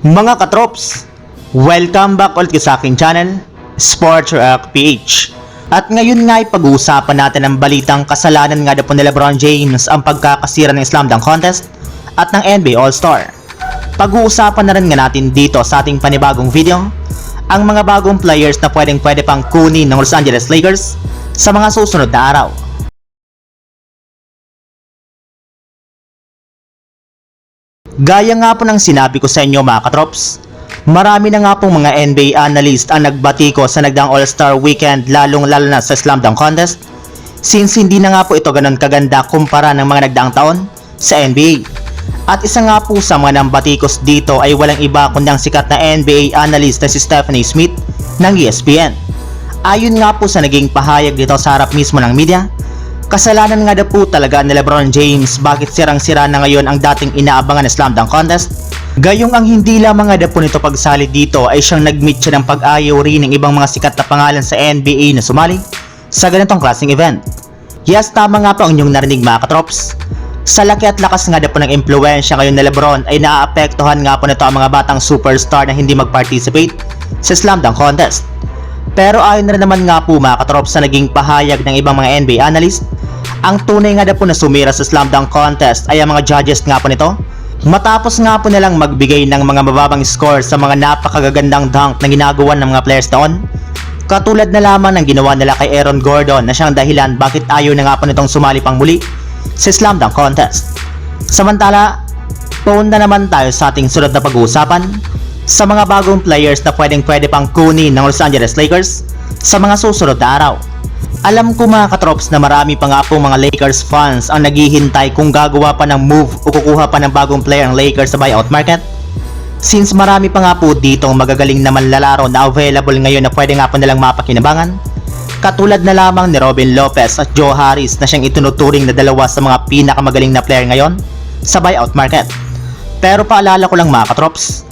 Mga katrops, welcome back ulit sa aking channel, Sports Rock PH. At ngayon nga ay pag-uusapan natin ang balitang kasalanan nga po ni Lebron James ang pagkakasira ng Slam Dunk Contest at ng NBA All-Star. Pag-uusapan na rin nga natin dito sa ating panibagong video ang mga bagong players na pwedeng pwede pang kunin ng Los Angeles Lakers sa mga susunod na araw. Gaya nga po ng sinabi ko sa inyo mga katrops, marami na nga pong mga NBA analyst ang nagbati ko sa nagdang All-Star Weekend lalong lalo na sa Slam Dunk Contest since hindi na nga po ito ganun kaganda kumpara ng mga nagdaang taon sa NBA. At isa nga po sa mga nambatikos dito ay walang iba kundi ang sikat na NBA analyst na si Stephanie Smith ng ESPN. Ayon nga po sa naging pahayag dito sa harap mismo ng media, Kasalanan nga daw po talaga ni Lebron James bakit sirang-sira na ngayon ang dating inaabangan na slam dunk contest. Gayong ang hindi lamang nga daw po nito pagsali dito ay siyang nag-meet siya ng pag-ayaw rin ng ibang mga sikat na pangalan sa NBA na sumali sa ganitong klaseng event. Yes, tama nga po ang inyong narinig mga katrops. Sa laki at lakas nga daw po ng impluensya ngayon ni Lebron ay naaapektuhan nga po nito ang mga batang superstar na hindi mag-participate sa slam dunk contest. Pero ayon na rin naman nga po mga katrops sa naging pahayag ng ibang mga NBA analyst, ang tunay nga daw po na sumira sa slam dunk contest ay ang mga judges nga po nito. Matapos nga po nilang magbigay ng mga mababang score sa mga napakagagandang dunk na ginagawa ng mga players noon. Katulad na lamang ng ginawa nila kay Aaron Gordon na siyang dahilan bakit ayaw na nga po nitong sumali pang muli sa slam dunk contest. Samantala, punta naman tayo sa ating sunod na pag-uusapan sa mga bagong players na pwedeng pwede pang kunin ng Los Angeles Lakers sa mga susunod na araw. Alam ko mga katrops na marami pa nga po mga Lakers fans ang naghihintay kung gagawa pa ng move o kukuha pa ng bagong player ang Lakers sa buyout market. Since marami pa nga po dito ang magagaling na manlalaro na available ngayon na pwede nga po nilang mapakinabangan. Katulad na lamang ni Robin Lopez at Joe Harris na siyang itunuturing na dalawa sa mga pinakamagaling na player ngayon sa buyout market. Pero paalala ko lang mga katrops,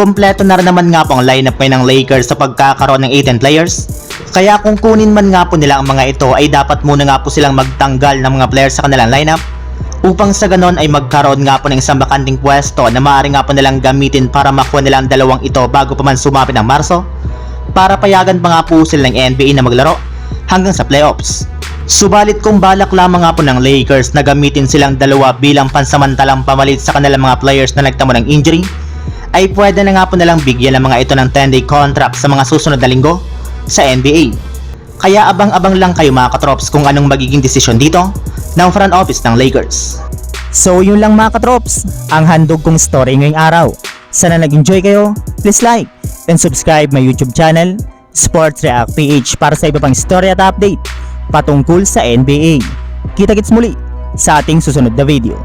kompleto na rin naman nga po ang lineup ngayon ng Lakers sa pagkakaroon ng 18 players. Kaya kung kunin man nga po nila ang mga ito ay dapat muna nga po silang magtanggal ng mga players sa kanilang lineup upang sa ganon ay magkaroon nga po ng isang bakanting pwesto na maaari nga po nilang gamitin para makuha nila ang dalawang ito bago pa man sumapit ng Marso para payagan pa nga po sila ng NBA na maglaro hanggang sa playoffs. Subalit kung balak lamang nga po ng Lakers na gamitin silang dalawa bilang pansamantalang pamalit sa kanilang mga players na nagtamo ng injury, ay pwede na nga po nalang bigyan ng mga ito ng 10-day contract sa mga susunod na linggo sa NBA. Kaya abang-abang lang kayo mga katrops kung anong magiging desisyon dito ng front office ng Lakers. So yun lang mga katrops, ang handog kong story ngayong araw. Sana nag-enjoy kayo, please like and subscribe my YouTube channel, Sports React PH para sa iba pang story at update patungkol sa NBA. Kita-kits muli sa ating susunod na video.